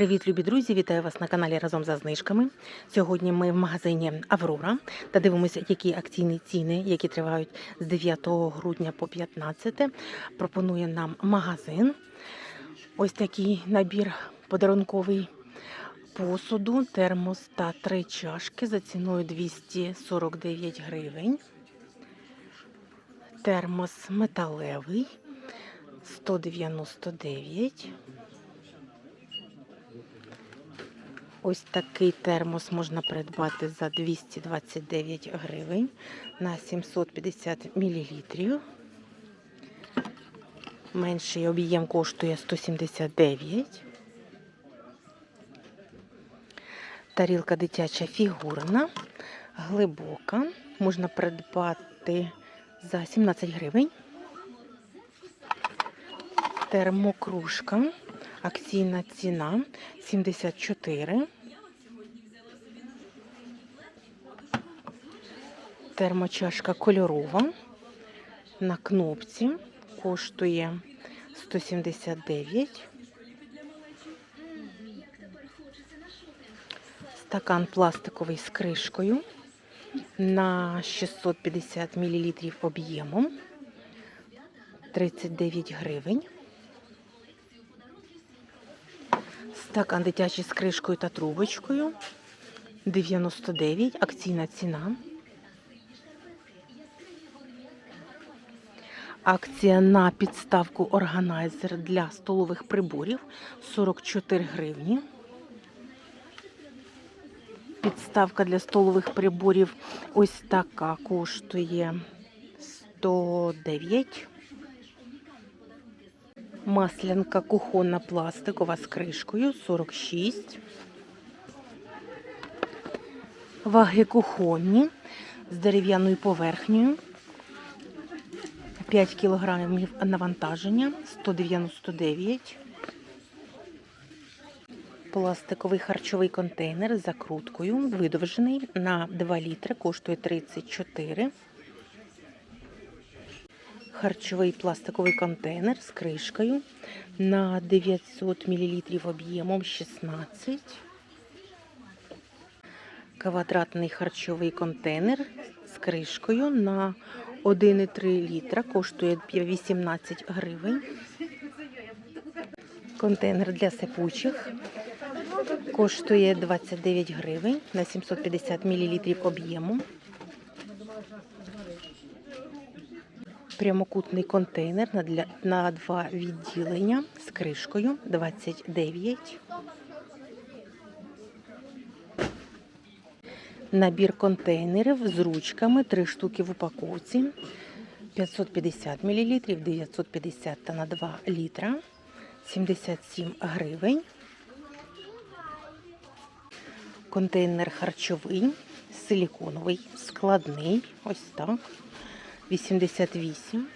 Привіт, любі друзі! Вітаю вас на каналі разом за знижками. Сьогодні ми в магазині Аврора та дивимося, які акційні ціни, які тривають з 9 грудня по 15. Пропонує нам магазин. Ось такий набір подарунковий посуду, термос та три чашки за ціною 249 гривень. Термос металевий 199 Ось такий термос можна придбати за 229 гривень на 750 мл. Менший об'єм коштує 179. Тарілка дитяча фігурна, глибока. Можна придбати за 17 гривень. Термокружка. Акційна ціна 74. Термочашка кольорова на кнопці коштує 179. Стакан пластиковий з кришкою на 650 мл об'ємом 39 гривень. Стакан дитячий з кришкою та трубочкою. 99, акційна ціна. Акція на підставку органайзер для столових приборів 44 гривні. Підставка для столових приборів ось така коштує 109 Маслянка кухонна пластикова з кришкою 46. Ваги кухонні з дерев'яною поверхнею. 5 кг навантаження 199. Пластиковий харчовий контейнер з закруткою, видовжений на 2 літри, коштує 34 харчовий пластиковий контейнер з кришкою на 900 мл об'ємом 16. Квадратний харчовий контейнер з кришкою на 1,3 літра коштує 18 гривень. Контейнер для сипучих коштує 29 гривень на 750 мл об'єму. Прямокутний контейнер на, два відділення з кришкою 29. Набір контейнерів з ручками, 3 штуки в упаковці. 550 мл, 950 та на 2 літра. 77 гривень. Контейнер харчовий, силіконовий, складний. Ось так. 88.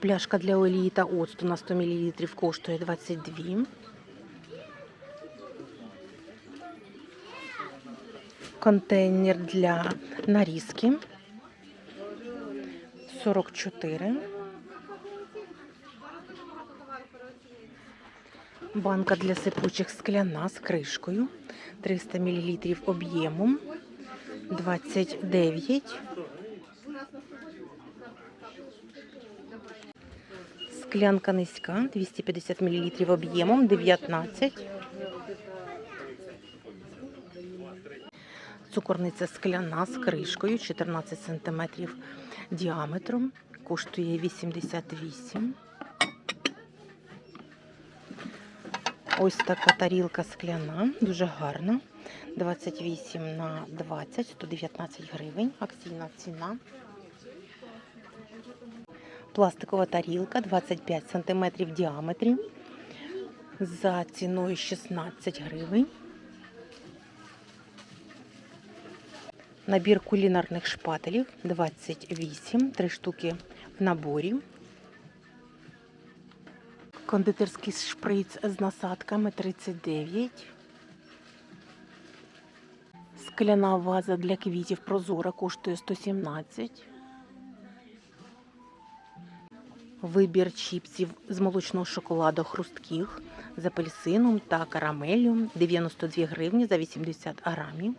Пляшка для олії та оцту на 100 мл коштує 22. Контейнер для нарізки 44. Банка для сипучих скляна з кришкою 300 мл об'ємом 29. Склянка низька, 250 мл об'ємом, 19. Цукорниця скляна з кришкою, 14 см діаметром, коштує 88. Ось така тарілка скляна, дуже гарна. 28 на 20, 119 гривень. Акційна ціна. Пластикова тарілка 25 см в діаметрі. За ціною 16 гривень. Набір кулінарних шпателів 28, 3 штуки в наборі. Кондитерський шприц з насадками 39. Скляна ваза для квітів прозора коштує 117. Вибір чіпсів з молочного шоколаду хрустких з апельсином та карамеллю 92 гривні за 80 грамів.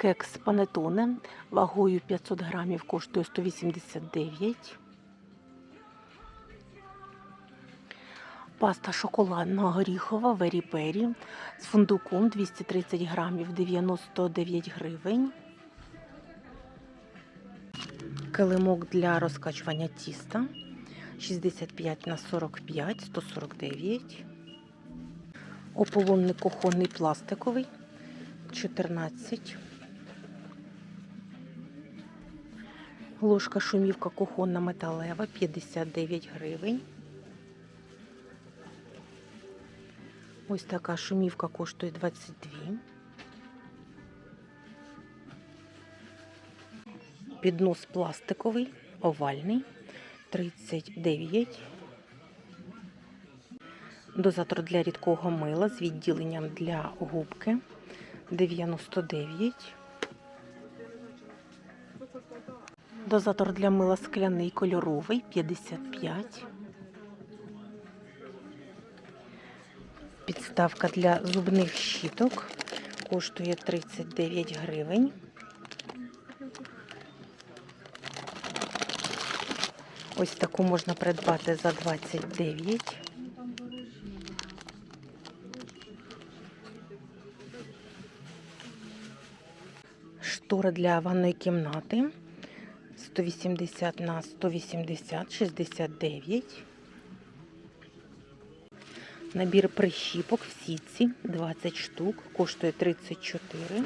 Кекс панетоне вагою 500 грамів коштує 189. Паста шоколадна горіхова Вері Пері з фундуком 230 грамів 99 гривень. Килимок для розкачування тіста 65 на 45 149. Ополонник кухонний пластиковий 14. Ложка шумівка кухонна металева 59 гривень. Ось така шумівка коштує 22. Піднос пластиковий, овальний 39. Дозатор для рідкого мила з відділенням для губки 99. Дозатор для мила скляний кольоровий 55. Підставка для зубних щіток коштує 39 гривень. Ось таку можна придбати за 29. Штора для ванної кімнати 180 на 180, 69. Набір прищіпок в сітці 20 штук, коштує 34.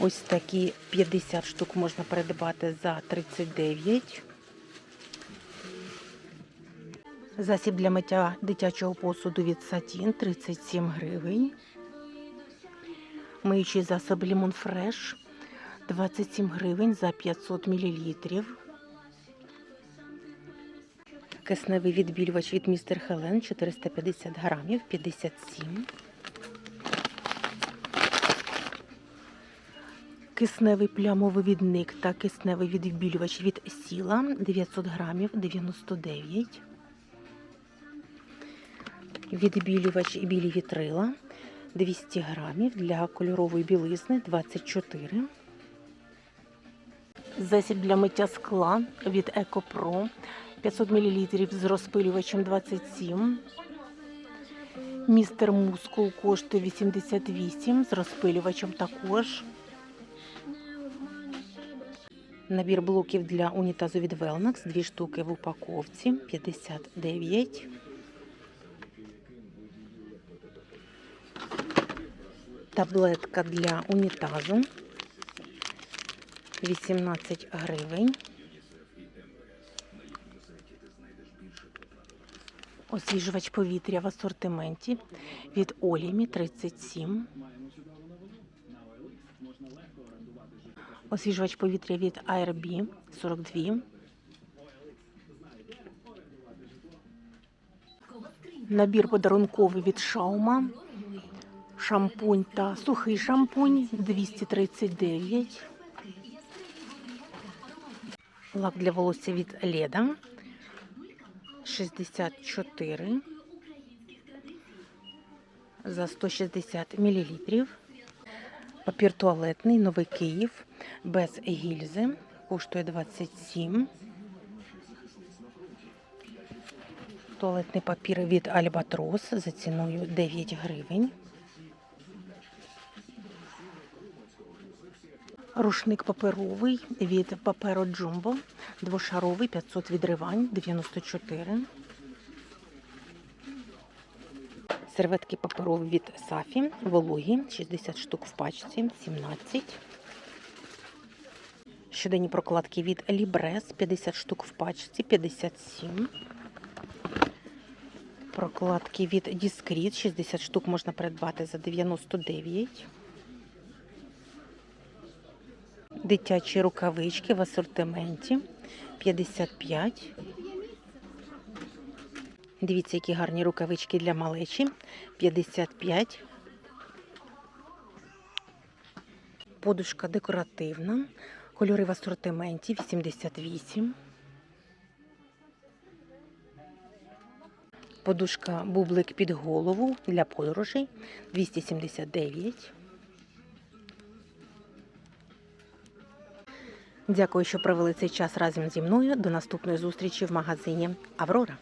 Ось такі 50 штук можна придбати за 39. Засіб для миття дитячого посуду від Сатін 37 гривень. Миючий засоб Лімон Фреш 27 гривень за 500 мл. Кисневий відбілювач від містер Хелен 450 грамів 57. Кисневий плямовий відник та кисневий відбілювач від сіла 900 грамів 99. Відбілювач білі вітрила 200 грамів для кольорової білизни 24. Засіб для миття скла від Екопро 500 мл з розпилювачем 27. Містер Мускул коштує 88 з розпилювачем також. Набір блоків для унітазу від Velnax, дві штуки в упаковці 59. Таблетка для унітазу 18 гривень. Освіжувач повітря в асортименті від Олімі 37. Освіжувач повітря від ARB 42. Набір подарунковий від Шаума. Шампунь та сухий шампунь 239. Лак для волосся від Леда 64 за 160 мл. Папір туалетний Новий Київ без гільзи коштує 27. Туалетний папір від Альбатрос за ціною 9 гривень. Рушник паперовий від паперо Джумбо. Двошаровий 500 відривань 94. Серветки паперові від Сафі. Вологі 60 штук в пачці 17. Щоденні прокладки від Лібрес 50 штук в пачці 57. Прокладки від Discreet 60 штук можна придбати за 99. Дитячі рукавички в асортименті 55. Дивіться, які гарні рукавички для малечі 55. Подушка декоративна. Кольори в асортименті 88. Подушка бублик під голову для подорожей 279. Дякую, що провели цей час разом зі мною. До наступної зустрічі в магазині Аврора.